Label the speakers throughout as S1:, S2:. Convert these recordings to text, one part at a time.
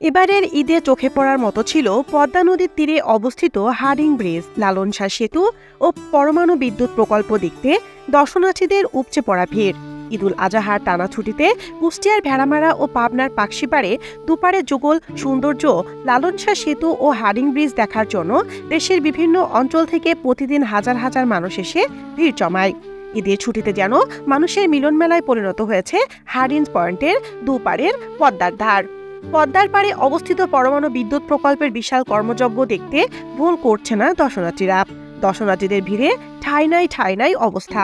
S1: এবারের ঈদে চোখে পড়ার মতো ছিল পদ্মা নদীর তীরে অবস্থিত হার্ডিং ব্রিজ লালন শাহ সেতু ও পরমাণু বিদ্যুৎ প্রকল্প দেখতে দর্শনার্থীদের উপচে পড়া ভিড়। ঈদুল আজাহার টানা ছুটিতে কুষ্টিয়ার ভেড়ামারা ও পাবনার পাকশিপাড়ে দুপারে যুগল, সৌন্দর্য লালন শাহ সেতু ও হার্ডিং ব্রিজ দেখার জন্য দেশের বিভিন্ন অঞ্চল থেকে প্রতিদিন হাজার হাজার মানুষ এসে ভিড় জমায়। ঈদের ছুটিতে যেন মানুষের মিলন মেলায় পরিণত হয়েছে হার্ডিন্স পয়েন্টের দুপারের পদ্মার ধার। পদ্মার পাড়ে অবস্থিত পরমাণু বিদ্যুৎ প্রকল্পের বিশাল কর্মযজ্ঞ দেখতে ভুল করছে না দর্শনার্থীরা। দর্শনার্থীদের ভিড়ে ঠাই নাই ঠাই নাই অবস্থা।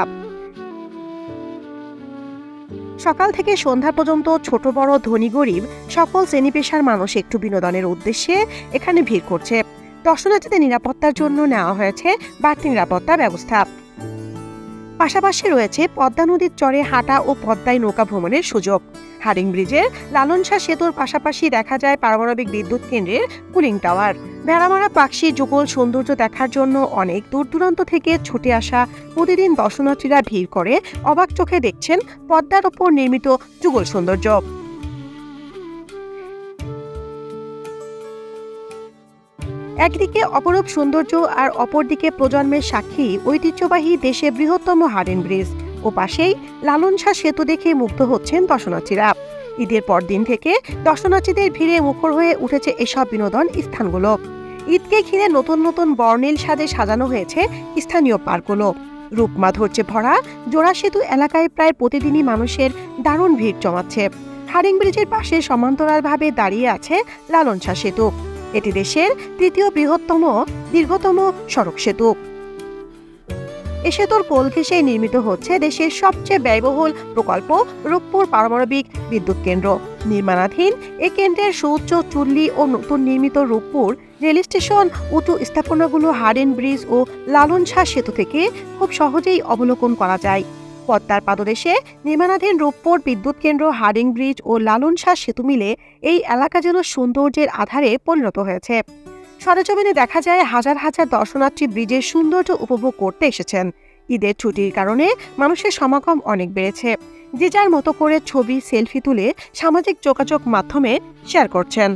S1: সকাল থেকে সন্ধ্যা পর্যন্ত ছোট বড় ধনী গরিব সকল শ্রেণি পেশার মানুষ একটু বিনোদনের উদ্দেশ্যে এখানে ভিড় করছে। দর্শনার্থীদের নিরাপত্তার জন্য নেওয়া হয়েছে বাড়তি নিরাপত্তা ব্যবস্থা। পাশাপাশি রয়েছে পদ্মা নদীর চরে হাঁটা ও পদ্মায় নৌকা ভ্রমণের সুযোগ। হারিং ব্রিজের লালনশা সেতুর পাশাপাশি দেখা যায় পারমাণবিক বিদ্যুৎ কেন্দ্রের কুলিং টাওয়ার। ভেড়ামারা, পাখি, যুগল সৌন্দর্য দেখার জন্য অনেক দূর দূরান্ত থেকে ছুটে আসা প্রতিদিন দর্শনার্থীরা ভিড় করে অবাক চোখে দেখছেন পদ্মার ওপর নির্মিত যুগল সৌন্দর্য। একদিকে অপরূপ সৌন্দর্য আর অপরদিকে প্রজন্মের সাক্ষী ঐতিহ্যবাহী দেশের বৃহত্তম হারেন ব্রিজ। ও পাশেই লালন শাহ সেতু দেখে মুগ্ধ হচ্ছেন দর্শনার্থীরা। ঈদের পরদিন থেকে দর্শনার্থীদের ভিড়ে মুখর হয়ে উঠেছে এসব বিনোদন স্থানগুলো। ঈদকে ঘিরে নতুন নতুন বর্ণিল সাজে সাজানো হয়েছে স্থানীয় পার্কগুলো। রূপমাধুর্যে ভরা, জোড়া সেতু এলাকায় প্রায় প্রতিদিনই মানুষের দারুণ ভিড় জমাচ্ছে। হারিং ব্রিজের পাশে সমান্তরালভাবে দাঁড়িয়ে আছে লালন শাহ সেতু। এটি দেশের তৃতীয় বৃহত্তম, দীর্ঘতম সড়ক সেতু। এ সেতুর কোল ঘেঁষে নির্মিত হচ্ছে দেশের সবচেয়ে ব্যয়বহুল প্রকল্প রূপপুর পারমাণবিক বিদ্যুৎ কেন্দ্র। নির্মাণাধীন এ কেন্দ্রের সুউচ্চ চুল্লি ও নতুন নির্মিত রূপপুর, রেল স্টেশন, উঁচু স্থাপনাগুলো হারেন ব্রিজ ও লালন সেতু থেকে খুব সহজেই অবলোকন করা যায়। পদ্মার পাদদেশে নির্মাণাধীন রূপপুর বিদ্যুৎ কেন্দ্র, হার্ডিং ব্রিজ ও লালন শাহ সেতু মিলে এই এলাকা যেন সৌন্দর্যের আধারে পরিণত হয়েছে। সরেজমিনে দেখা যায় হাজার হাজার দর্শনার্থী ব্রিজের সৌন্দর্য উপভোগ করতে এসেছেন। ঈদের ছুটির কারণে মানুষের সমাগম অনেক বেড়েছে। যে যার মতো করে ছবি, সেলফি তুলে সামাজিক যোগাযোগ মাধ্যমে শেয়ার করছেন।